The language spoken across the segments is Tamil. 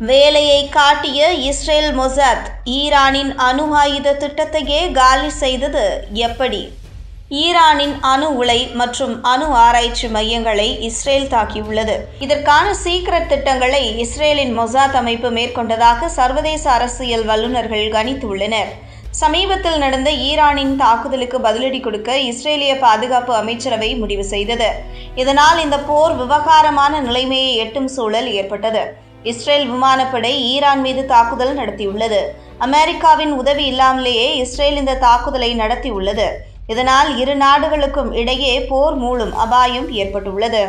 வேலையை காட்டிய இஸ்ரேல் மொசாத் ஈரானின் அணு ஆயுத திட்டத்தையே காலி செய்தது எப்படி? ஈரானின் அணு உலை மற்றும் அணு ஆராய்ச்சி மையங்களை இஸ்ரேல் தாக்கியுள்ளது. இதற்கான சீக்கிரத் திட்டங்களை இஸ்ரேலின் மொசாத் அமைப்பு மேற்கொண்டதாக சர்வதேச அரசியல் வல்லுநர்கள் கணித்துள்ளனர். சமீபத்தில் நடந்த ஈரானின் தாக்குதலுக்கு பதிலடி கொடுக்க இஸ்ரேலிய பாதுகாப்பு அமைச்சரவை முடிவு செய்தது. இதனால் இந்த போர் விவகாரமான நிலைமையை எட்டும் சூழல் ஏற்பட்டது. இஸ்ரேல் விமானப்படை ஈரான் மீது தாக்குதல் நடத்தியுள்ளது. அமெரிக்காவின் உதவி இல்லாமலேயே இஸ்ரேல் இந்த தாக்குதலை நடத்தியுள்ளது. இதனால் இரு நாடுகளுக்கும் இடையே போர் மூலம் அபாயம் ஏற்பட்டுள்ளது.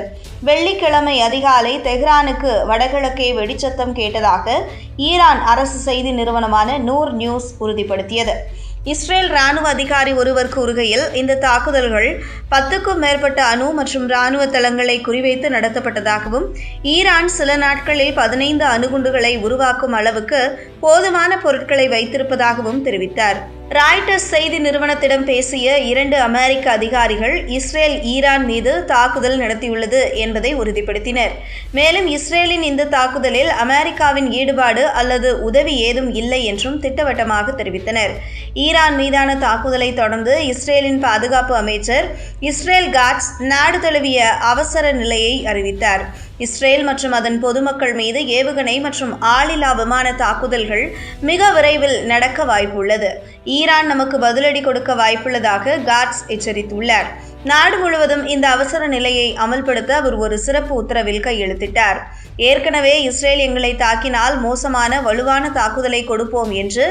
வெள்ளிக்கிழமை அதிகாலை தெஹ்ரானுக்கு வடகிழக்கே வெடிச்சத்தம் கேட்டதாக ஈரான் அரசு செய்தி நிறுவனமான நூர் நியூஸ் உறுதிப்படுத்தியது. இஸ்ரேல் ராணுவ அதிகாரி ஒருவர் கூறுகையில் இந்த தாக்குதல்கள் பத்துக்கும் மேற்பட்ட அணு மற்றும் ராணுவ தளங்களை குறிவைத்து நடத்தப்பட்டதாகவும் ஈரான் சில நாட்களில் பதினைந்து அணுகுண்டுகளை உருவாக்கும் அளவுக்கு போதுமான பொருட்களை வைத்திருப்பதாகவும் தெரிவித்தார். ராய்டர்ஸ் செய்தி நிறுவனத்திடம் பேசிய இரண்டு அமெரிக்க அதிகாரிகள் இஸ்ரேல் ஈரான் மீது தாக்குதல் நடத்தியுள்ளது என்பதை உறுதிப்படுத்தினர். மேலும் இஸ்ரேலின் இந்த தாக்குதலில் அமெரிக்காவின் ஈடுபாடு அல்லது உதவி ஏதும் இல்லை என்றும் திட்டவட்டமாக தெரிவித்தனர். ஈரான் மீதான தாக்குதலை தொடர்ந்து இஸ்ரேலின் பாதுகாப்பு அமைச்சர் இஸ்ரேல் காட்ஸ் நாடு தழுவிய அவசர நிலையை அறிவித்தார். இஸ்ரேல் மற்றும் அதன் பொதுமக்கள் மீது ஏவுகணை மற்றும் ஆளில்லா விமான தாக்குதல்கள் மிக விரைவில் நடக்க வாய்ப்புள்ளது. ஈரான் நமக்கு பதிலடி கொடுக்க வாய்ப்புள்ளதாக காட்ஸ் எச்சரித்துள்ளார். நாடு முழுவதும் இந்த அவசர நிலையை அமல்படுத்த அவர் ஒரு சிறப்பு உத்தரவில் கையெழுத்திட்டார். ஏற்கனவே இஸ்ரேல் எங்களை தாக்கினால் மோசமான வலுவான தாக்குதலை கொடுப்போம் என்று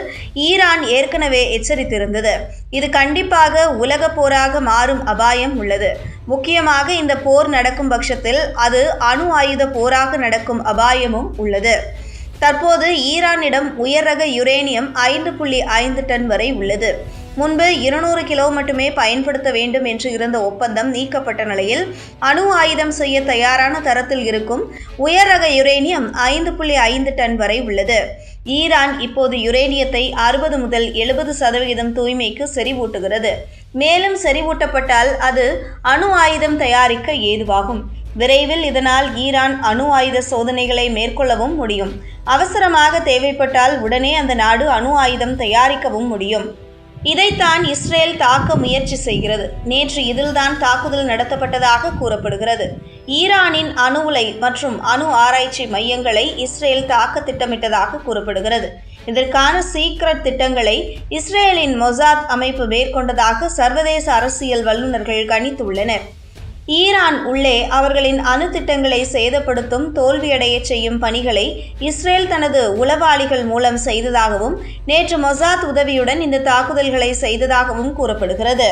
ஈரான் ஏற்கனவே எச்சரித்திருந்தது. இது கண்டிப்பாக உலக போராக மாறும் அபாயம் உள்ளது. முக்கியமாக இந்த போர் நடக்கும் பட்சத்தில் அது அணு ஆயுத போராக நடக்கும் அபாயமும் உள்ளது. தற்போது ஈரானிடம் உயர் ரக யுரேனியம் ஐந்து புள்ளி ஐந்து டன் வரை உள்ளது. முன்பு இருநூறு கிலோ மட்டுமே பயன்படுத்த வேண்டும் என்று இருந்த ஒப்பந்தம் நீக்கப்பட்ட நிலையில் அணு ஆயுதம் செய்ய தயாரான தரத்தில் இருக்கும் உயர் ரக யுரேனியம் ஐந்து புள்ளி ஐந்து டன் வரை உள்ளது. ஈரான் இப்போது யுரேனியத்தை அறுபது முதல் எழுபது சதவிகிதம் தூய்மைக்கு செறிவூட்டுகிறது. மேலும் செறிவூட்டப்பட்டால் அது அணு ஆயுதம் தயாரிக்க ஏதுவாகும். விரைவில் இதனால் ஈரான் அணு ஆயுத சோதனைகளை மேற்கொள்ளவும் முடியும். அவசரமாக தேவைப்பட்டால் உடனே அந்த நாடு அணு ஆயுதம் தயாரிக்கவும் முடியும். இதைத்தான் இஸ்ரேல் தாக்க முயற்சி செய்கிறது. நேற்று இதில்தான் தாக்குதல் நடத்தப்பட்டதாக கூறப்படுகிறது. ஈரானின் அணு உலை மற்றும் அணு ஆராய்ச்சி மையங்களை இஸ்ரேல் தாக்க திட்டமிட்டதாக கூறப்படுகிறது. இதற்கான சீக்ரெட் திட்டங்களை இஸ்ரேலின் மொசாத் அமைப்பு மேற்கொண்டதாக சர்வதேச அரசியல் வல்லுநர்கள் கணித்துள்ளனர். ஈரான் உள்ளே அவர்களின் அணு திட்டங்களை சேதப்படுத்தும் தோல்வியடையச் செய்யும் பணிகளை இஸ்ரேல் தனது உளவாளிகள் மூலம் செய்ததாகவும் நேற்று மொசாத் உதவியுடன் இந்த தாக்குதல்களை செய்ததாகவும் கூறப்படுகிறது.